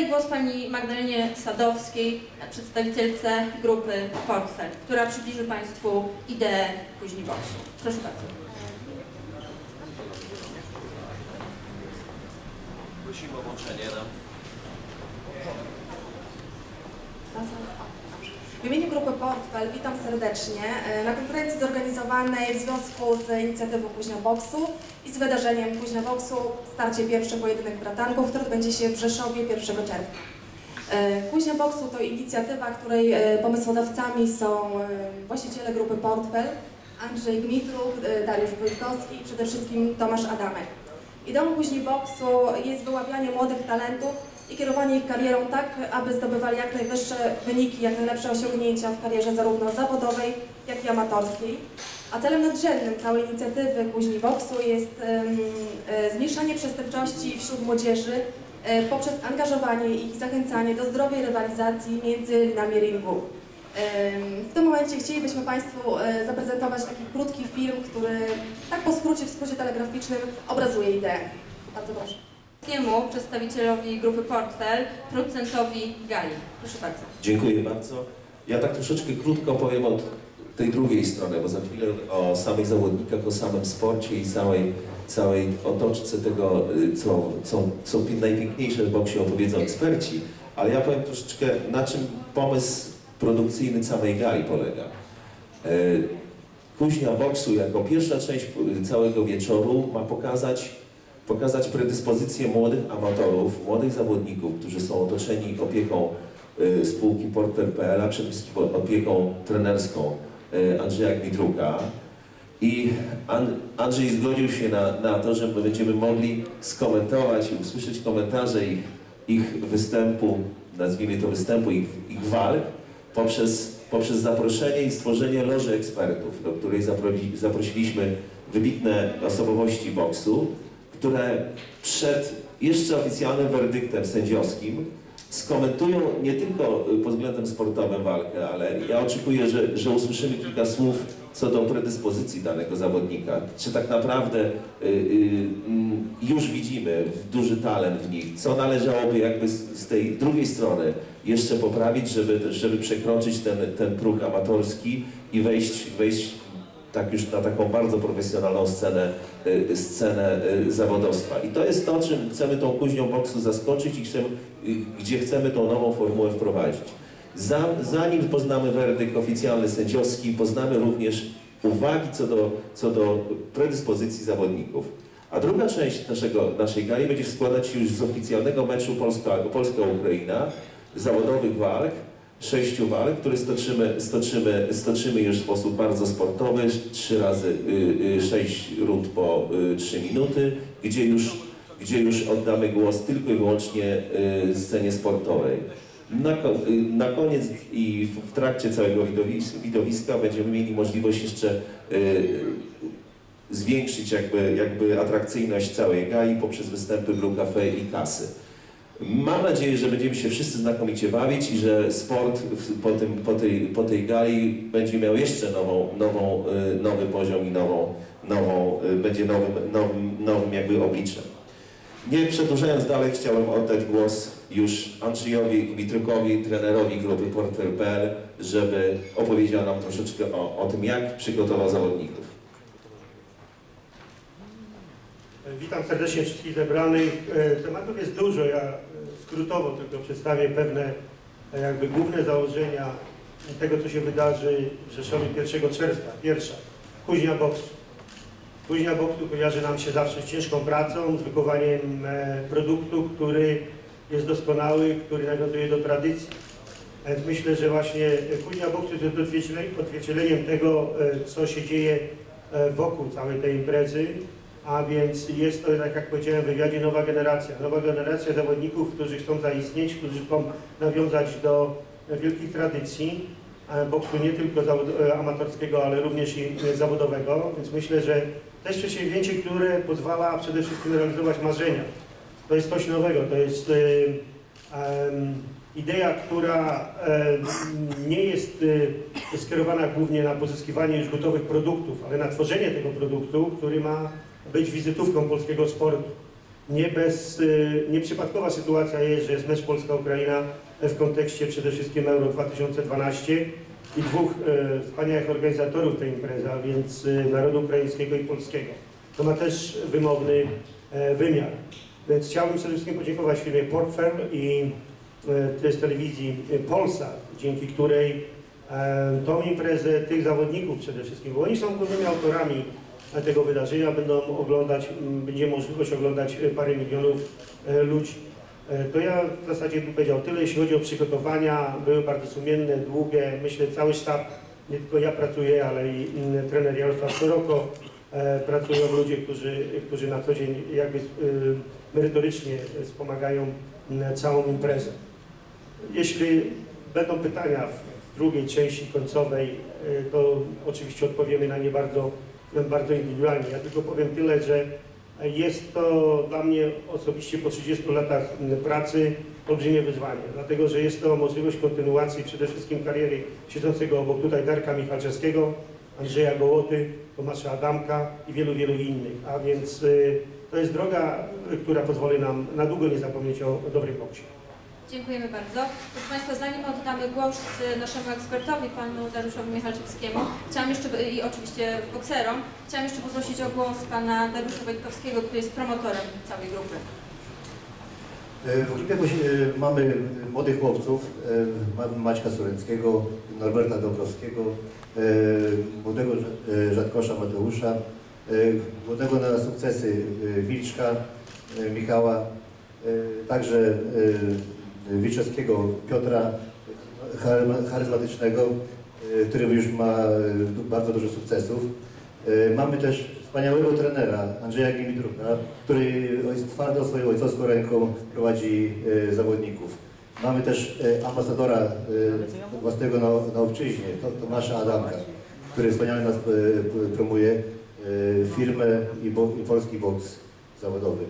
Oddaję głos pani Magdalenie Sadowskiej, przedstawicielce grupy Portfel, która przybliży Państwu ideę kuźni boksu. Proszę bardzo. Prosimy o włączenie nam. W imieniu Grupy Portfel witam serdecznie e, na konferencji zorganizowanej w związku z inicjatywą Kuźnia Boksu i z wydarzeniem Kuźnia Boksu starcie pierwszy pojedynek bratanków, który odbędzie się w Rzeszowie 1 czerwca. E, Kuźnia Boksu to inicjatywa, której e, pomysłodawcami są właściciele Grupy Portfel, Andrzej Gmitruk, e, Dariusz Wojtkowski i przede wszystkim Tomasz Adamek. Ideą Kuźni Boksu jest wyławianie młodych talentów i kierowanie ich karierą tak, aby zdobywali jak najwyższe wyniki, jak najlepsze osiągnięcia w karierze zarówno zawodowej, jak i amatorskiej. A celem nadrzędnym całej inicjatywy Kuźni Boksu jest e, zmniejszanie przestępczości wśród młodzieży e, poprzez angażowanie ich i zachęcanie do zdrowej rywalizacji między linami ringu. W tym momencie chcielibyśmy Państwu e, zaprezentować taki krótki film, który tak po skrócie, w skrócie telegraficznym obrazuje ideę. Bardzo proszę. Kiemu przedstawicielowi grupy Portfel, producentowi Gali. Proszę bardzo. Dziękuję bardzo. Ja tak troszeczkę krótko powiem od tej drugiej strony, bo za chwilę o samych zawodnikach, o samym sporcie i całej, całej otoczce tego, y, co, co, co najpiękniejsze w boksie opowiedzą eksperci, ale ja powiem troszeczkę na czym pomysł produkcyjny całej gali polega. Y, Kuźnia boksu jako pierwsza część y, całego wieczoru ma pokazać pokazać predyspozycje młodych amatorów, młodych zawodników, którzy są otoczeni opieką y, spółki Portfel.pl, a przede wszystkim opieką trenerską y, Andrzeja Gmitruka. I An- Andrzej zgodził się na, na to, że my będziemy mogli skomentować i usłyszeć komentarze ich, ich występu, nazwijmy to występu, ich, ich walk, poprzez, poprzez zaproszenie i stworzenie loży ekspertów, do której zaprosi, zaprosiliśmy wybitne osobowości boksu, które przed jeszcze oficjalnym werdyktem sędziowskim skomentują nie tylko y, pod względem sportowym walkę, ale ja oczekuję, że, że usłyszymy kilka słów co do predyspozycji danego zawodnika. Czy tak naprawdę y, y, mm, już widzimy duży talent w nich, co należałoby jakby z, z tej drugiej strony jeszcze poprawić, żeby, żeby przekroczyć ten, ten próg amatorski i wejść, wejść tak już na taką bardzo profesjonalną scenę, scenę y, zawodowstwa. I to jest to, czym chcemy tą kuźnią boksu zaskoczyć i chcemy, y, gdzie chcemy tą nową formułę wprowadzić. Za, zanim poznamy werdykt oficjalny sędziowski, poznamy również uwagi co do, co do predyspozycji zawodników. A druga część naszego, naszej gali będzie składać się już z oficjalnego meczu Polska- Polska-Ukraina, zawodowych walk, sześciu walk, które stoczymy, stoczymy, stoczymy już w sposób bardzo sportowy, trzy razy y, y, sześć rund po y, trzy minuty, gdzie już, gdzie już oddamy głos tylko i wyłącznie scenie sportowej. Na, na koniec i w, trakcie całego widowis, widowiska będziemy mieli możliwość jeszcze zwiększyć jakby, jakby atrakcyjność całej gali poprzez występy Blue Cafe i kasy. Mam nadzieję, że będziemy się wszyscy znakomicie bawić i że sport po, tym, po, tej, po tej gali będzie miał jeszcze nową, nową, y, nowy poziom i nową, nową y, będzie nowym, nowym, nowym jakby obliczem. Nie przedłużając dalej, chciałem oddać głos już Andrzejowi Gmitrykowi, trenerowi grupy Porter.pl, żeby opowiedział nam troszeczkę o, o tym, jak przygotował zawodników. Witam serdecznie wszystkich zebranych. E, Tematów jest dużo. Ja e, skrótowo tylko przedstawię pewne e, jakby główne założenia tego, co się wydarzy w Rzeszowie 1 czerwca. Pierwsza, kuźnia boksu. Kuźnia boksu kojarzy nam się zawsze z ciężką pracą, z wychowaniem e, produktu, który jest doskonały, który nawiązuje do tradycji. Myślę, że właśnie e, kuźnia boksu jest odzwierciedleniem- tego, e, co się dzieje e, wokół całej tej imprezy. A więc jest to, tak jak powiedziałem w wywiadzie, nowa generacja. Nowa generacja zawodników, którzy chcą zaistnieć, którzy chcą nawiązać do wielkich tradycji e, boksu nie tylko e, amatorskiego, ale również i e, zawodowego. Więc myślę, że to jest przedsięwzięcie, które pozwala przede wszystkim realizować marzenia. To jest coś nowego, to jest idea, która nie jest skierowana głównie na pozyskiwanie już gotowych produktów, ale na tworzenie tego produktu, który ma być wizytówką polskiego sportu. Nie bez, y, nieprzypadkowa sytuacja jest, że jest mecz Polska-Ukraina w kontekście przede wszystkim Euro 2012 i dwóch e, wspaniałych organizatorów tej imprezy, a więc e, narodu ukraińskiego i polskiego. To ma też wymowny e, wymiar. Więc chciałbym przede wszystkim podziękować firmie Portfel i e, też telewizji e, Polsat, dzięki której e, tą imprezę tych zawodników przede wszystkim, bo oni są głównymi autorami tego wydarzenia, będą oglądać, m, będzie możliwość oglądać e, parę milionów e, ludzi. E, To ja w zasadzie bym powiedział tyle, jeśli chodzi o przygotowania, były bardzo sumienne, długie, myślę cały sztab, nie tylko ja pracuję, ale i mm, trener Jarosław Szeroko, pracują ludzie, którzy, którzy na co dzień jakby merytorycznie wspomagają mm, całą imprezę. Jeśli będą pytania w drugiej części końcowej, to oczywiście odpowiemy na nie bardzo, bardzo indywidualnie. Ja tylko powiem tyle, że jest to dla mnie osobiście po 30 latach pracy olbrzymie wyzwanie, dlatego że jest to możliwość kontynuacji przede wszystkim kariery siedzącego obok tutaj Darka Michalczewskiego, Andrzeja Gołoty, Tomasza Adamka i wielu, wielu innych. A więc y, to jest droga, która pozwoli nam na długo nie zapomnieć o, o dobrym boksie. Dziękujemy bardzo. Proszę Państwa, zanim oddamy głos y, naszemu ekspertowi, panu Dariuszowi Michalczewskiemu, chciałam jeszcze, i oczywiście bokserom, chciałam jeszcze poprosić o głos pana Dariusza Wojtkowskiego, który jest promotorem całej grupy. E, W grupie e, mamy młodych chłopców, e, Maćka Sureckiego, Norberta Dobrowskiego, młodego Rza- Rzadkosza Mateusza, młodego na sukcesy Wilczka, Michała, także Wilczewskiego Piotra, charyzma- charyzmatycznego, e, który już ma e, bardzo dużo sukcesów. E, Mamy też wspaniałego trenera Andrzeja Gimitruka, który twardo swoją ojcowską ręką prowadzi zawodników. Mamy też ambasadora własnego na, na obczyźnie, to- Tomasza Adamka, który wspaniale nas promuje firmę i, bo, i polski boks zawodowy.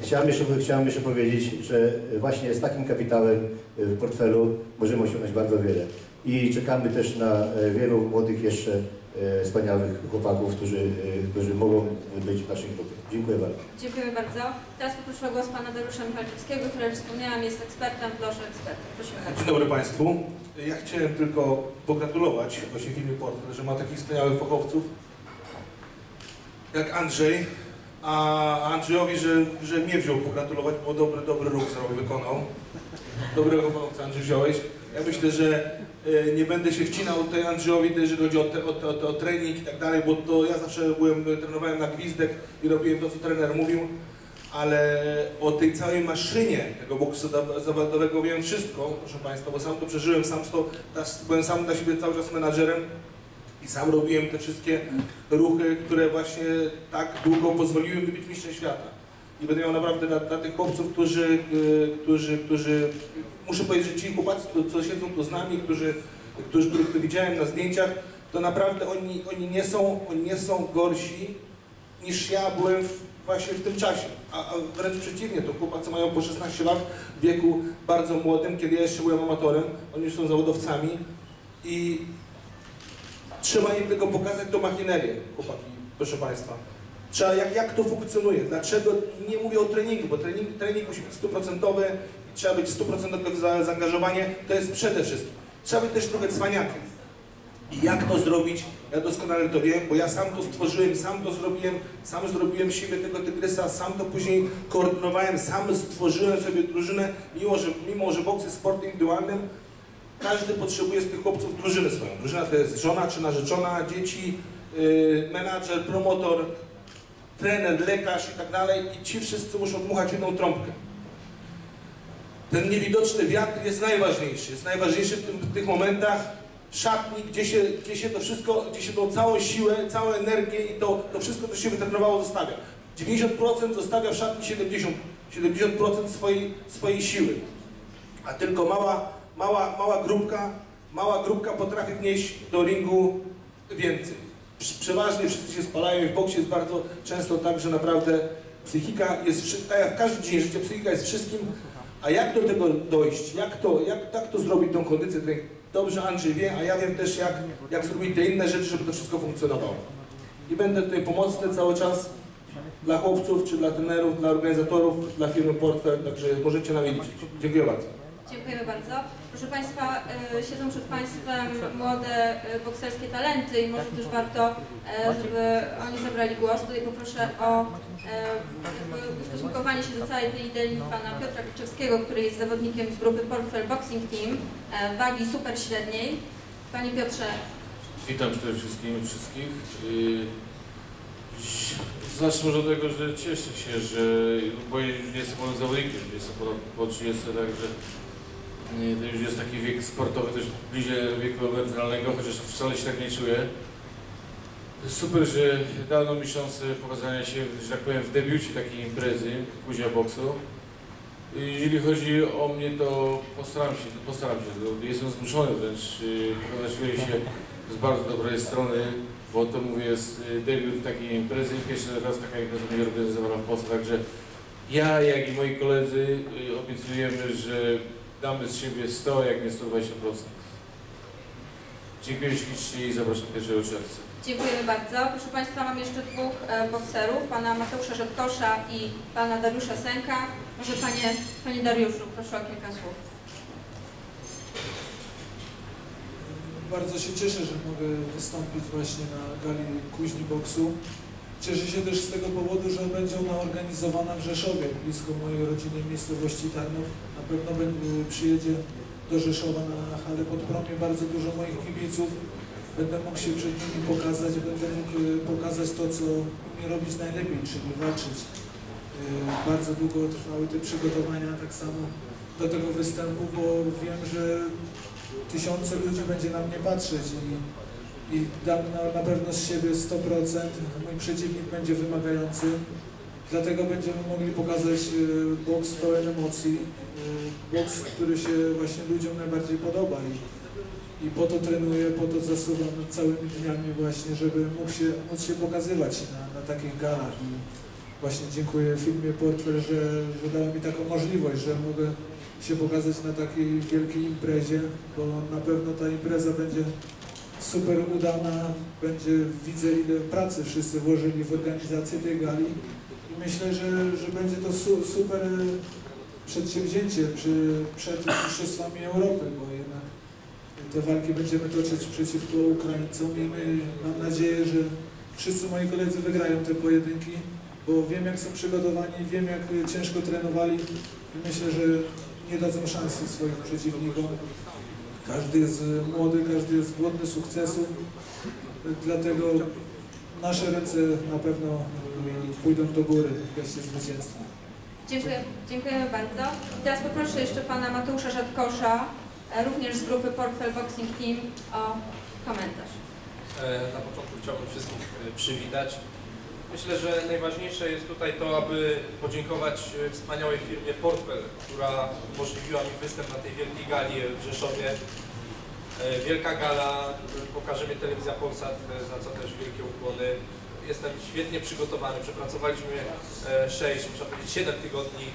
E, Chciałem jeszcze, chciałem jeszcze powiedzieć, że właśnie z takim kapitałem w portfelu możemy osiągnąć bardzo wiele. I czekamy też na e, wielu młodych jeszcze e, wspaniałych chłopaków, którzy, e, którzy mogą być w naszej grupie. Dziękuję bardzo. Dziękujemy bardzo. Teraz poproszę o głos pana Dariusza Michalczewskiego, który, jak wspomniałam, jest ekspertem w loży ekspertów. Prosimy bardzo. Dzień dobry Państwu. Ja chciałem tylko pogratulować właśnie firmie Portfel, że ma takich wspaniałych fachowców jak Andrzej, a Andrzejowi, że, że mnie wziął pogratulować, bo dobry, dobry ruch zrobił, wykonał. Dobrego fachowca Andrzej wziąłeś. Ja myślę, że e, nie będę się wcinał tutaj Andrzejowi, jeżeli chodzi o, te, o, o, o trening i tak dalej, bo to ja zawsze byłem, trenowałem na gwizdek i robiłem to, co trener mówił, ale o tej całej maszynie tego boksu za- zawodowego wiem wszystko, proszę Państwa, bo sam to przeżyłem, sam to, byłem sam dla siebie cały czas menadżerem i sam robiłem te wszystkie ruchy, które właśnie tak długo pozwoliły mi być mistrzem świata. I będę miał naprawdę dla, dla tych chłopców, którzy, y, którzy, którzy, muszę powiedzieć, że ci chłopacy, co, siedzą tu z nami, którzy, którzy, których tu widziałem na zdjęciach, to naprawdę oni, oni, nie są, oni nie są gorsi niż ja byłem w, właśnie w tym czasie. A, a wręcz przeciwnie, to chłopacy mają po 16 lat w wieku bardzo młodym, kiedy ja jeszcze byłem amatorem, oni już są zawodowcami i trzeba im tylko pokazać tą machinerię, chłopaki, proszę Państwa. Trzeba, jak, jak to funkcjonuje, dlaczego, nie mówię o treningu, bo trening, trening musi być stuprocentowy, trzeba być stuprocentowe za, zaangażowanie, to jest przede wszystkim. Trzeba być też trochę cwaniakiem. I jak to zrobić? Ja doskonale to wiem, bo ja sam to stworzyłem, sam to zrobiłem, sam zrobiłem siebie tego tygrysa, sam to później koordynowałem, sam stworzyłem sobie drużynę, mimo że, mimo, że boks jest sportem indywidualnym, każdy potrzebuje z tych chłopców drużynę swoją. Drużyna to jest żona czy narzeczona, dzieci, yy, menadżer, promotor, trener, lekarz i tak dalej i ci wszyscy muszą dmuchać jedną trąbkę. Ten niewidoczny wiatr jest najważniejszy, jest najważniejszy w, tym, w tych momentach w szatni, gdzie się, gdzie się to wszystko, gdzie się tą całą siłę, całą energię i to, to wszystko, co się wytrenowało, zostawia. 90% zostawia w szatni 70, 70% swojej, swojej siły. A tylko mała, mała, mała grupka, mała grupka potrafi wnieść do ringu więcej. Prz- Przeważnie wszyscy się spalają i w boksie jest bardzo często tak, że naprawdę psychika jest, tak jak w każdym dzień życia, psychika jest wszystkim, a jak do tego dojść, jak to, jak, jak to zrobić tą kondycję, dobrze Andrzej wie, a ja wiem też jak, jak zrobić te inne rzeczy, żeby to wszystko funkcjonowało. I będę tutaj pomocny cały czas dla chłopców, czy dla trenerów, dla organizatorów, dla firmy Portfel, także możecie na mnie liczyć. Dziękuję bardzo. Dziękujemy bardzo. Proszę Państwa, y, siedzą przed Państwem młode y, bokserskie talenty i może też warto, e, żeby oni zabrali głos. Tutaj poproszę o e, ustosunkowanie się do całej tej idei Pana Piotra Kaczewskiego, który jest zawodnikiem z grupy Portfel Boxing Team e, wagi super średniej. Panie Piotrze, Witam przede wszystkim wszystkich. Yy, Zacznę może od tego, że cieszę się, że bo już nie jestem młodym zawodnikiem, jestem ponad po 30, także to już jest taki wiek sportowy, też bliżej wieku emerytalnego, chociaż wcale się tak nie czuję. Super, że dano mi szansę pokazania się, że tak powiem, w debiucie takiej imprezy, Kuzia Boksu. Jeżeli chodzi o mnie, to postaram się, postaram się, to jestem zmuszony wręcz yy, pokazać się z bardzo dobrej strony, bo to mówię, jest y, debiut takiej imprezy, pierwszy raz taka impreza będzie organizowana w Polsce, także ja, jak i moi koledzy y, obiecujemy, że damy z siebie 100, jak nie 120%. Dziękuję ślicznie i zapraszam 1 czerwca. dziękujemy bardzo. Proszę Państwa, mam jeszcze dwóch e, bokserów, Pana Mateusza Rzadkosza i Pana Dariusza Sęka. Może Panie, Panie Dariuszu, proszę o kilka słów. Bardzo się cieszę, że mogę wystąpić właśnie na gali Kuźni Boksu. Cieszę się też z tego powodu, że będzie ona organizowana w Rzeszowie, blisko mojej rodzinnej miejscowości Tarnów. Pewno będzie, przyjedzie do Rzeszowa na halę pod promie bardzo dużo moich kibiców. Będę mógł się przed nimi pokazać, będę mógł e, pokazać to, co umie robić najlepiej, czyli walczyć. E, Bardzo długo trwały te przygotowania, tak samo do tego występu, bo wiem, że tysiące ludzi będzie na mnie patrzeć i, i dam na, na pewno z siebie 100%. Mój przeciwnik będzie wymagający, dlatego będziemy mogli pokazać e, boks pełen emocji, e, boks, który się właśnie ludziom najbardziej podoba i, i po to trenuję, po to zasuwam całymi dniami właśnie, żeby mógł się, móc się pokazywać na, na takich galach. I właśnie dziękuję firmie Portfel, że, że dała mi taką możliwość, że mogę się pokazać na takiej wielkiej imprezie, bo na pewno ta impreza będzie super udana, będzie, widzę ile pracy wszyscy włożyli w organizację tej gali myślę, że, że będzie to su, super przedsięwzięcie przy, przed Mistrzostwami Europy, bo jednak te walki będziemy toczyć przeciwko Ukraińcom i my, mam nadzieję, że wszyscy moi koledzy wygrają te pojedynki, bo wiem jak są przygotowani, wiem jak ciężko trenowali i myślę, że nie dadzą szansy swoim przeciwnikom. Każdy jest młody, każdy jest głodny sukcesu, dlatego nasze ręce na pewno y, pójdą do góry w kwestii zwycięstwa. Dziękuję, dziękujemy bardzo. I teraz poproszę jeszcze Pana Mateusza Rzadkosza, e, również z grupy Portfel Boxing Team, o komentarz. E, Na początku chciałbym wszystkich e, przywitać. Myślę, że najważniejsze jest tutaj to, aby podziękować wspaniałej firmie Portfel, która umożliwiła mi występ na tej wielkiej gali w Rzeszowie. Wielka gala, pokaże mnie telewizja Polsat, za co też wielkie ukłony. Jestem świetnie przygotowany, przepracowaliśmy 6, można powiedzieć 7 tygodni.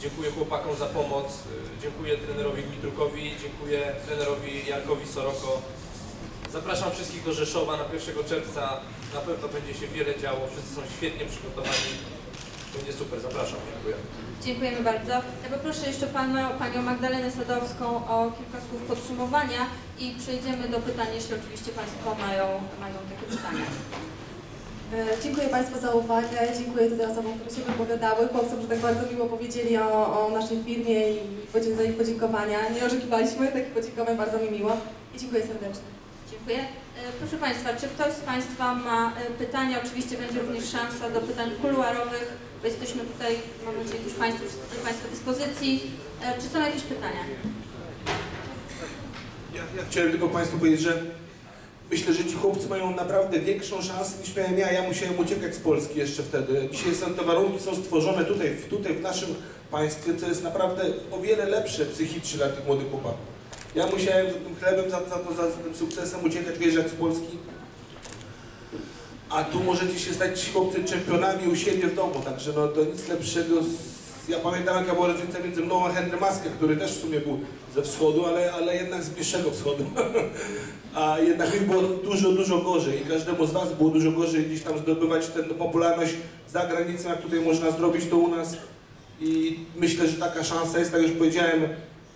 Dziękuję chłopakom za pomoc, e, dziękuję trenerowi Dmitrukowi, dziękuję trenerowi Jarkowi Soroko. Zapraszam wszystkich do Rzeszowa na 1 czerwca. Na pewno będzie się wiele działo. Wszyscy są świetnie przygotowani. Będzie super. Zapraszam. Dziękuję. Dziękujemy bardzo. Ja poproszę jeszcze panu, Panią Magdalenę Sadowską o kilka słów podsumowania i przejdziemy do pytań, jeśli oczywiście Państwo mają, mają takie pytania. E, Dziękuję Państwu za uwagę, dziękuję tutaj osobom, które się wypowiadały, chłopcom, że tak bardzo miło powiedzieli o, o naszej firmie i podzie- za ich podziękowania. Nie oczekiwaliśmy takich podziękowań, bardzo mi miło i dziękuję serdecznie. Dziękuję. E, Proszę Państwa, czy ktoś z Państwa ma e, pytania? Oczywiście będzie również szansa do pytań kuluarowych, bo jesteśmy tutaj, mam nadzieję, już Państwu, do Państwa dyspozycji. Czy są jakieś pytania? Ja, ja chciałem tylko Państwu powiedzieć, że myślę, że ci chłopcy mają naprawdę większą szansę niż miałem ja. Ja musiałem uciekać z Polski jeszcze wtedy. Dzisiaj są te warunki są stworzone tutaj, tutaj w naszym państwie, co jest naprawdę o wiele lepsze psychicznie dla tych młodych chłopaków. Ja musiałem za tym chlebem, za, za, za tym sukcesem uciekać, jak z Polski. A tu możecie się stać chłopcy czempionami u siebie w domu, także no to nic lepszego. Z... Ja pamiętam jaka była różnica między mną a Henry Maskę, który też w sumie był ze wschodu, ale, ale jednak z bliższego wschodu. a jednak było dużo, dużo gorzej i każdemu z Was było dużo gorzej gdzieś tam zdobywać tę popularność za granicą, jak tutaj można zrobić to u nas i myślę, że taka szansa jest, tak jak już powiedziałem,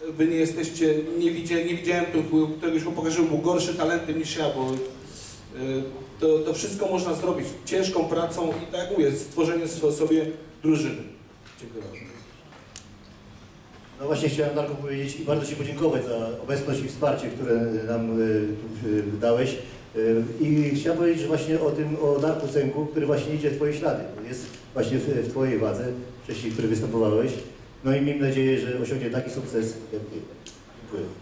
Wy nie jesteście, nie, widzia, nie widziałem tego, któregoś chłopaka, żeby był gorszy talentem niż ja, bo y, to, to wszystko można zrobić ciężką pracą i tak jak mówię, stworzenie swo- sobie drużyny. Dziękuję bardzo. No właśnie chciałem Darku powiedzieć i bardzo Ci podziękować za obecność i wsparcie, które nam y, tu y, dałeś. Y, I chciałem powiedzieć że właśnie o tym, o Darku Sęku, który właśnie idzie w Twoje ślady. Jest właśnie w, w Twojej wadze, wcześniej, w której występowałeś. No i miejmy nadzieję, że osiągnie taki sukces jak Ty. Dziękuję.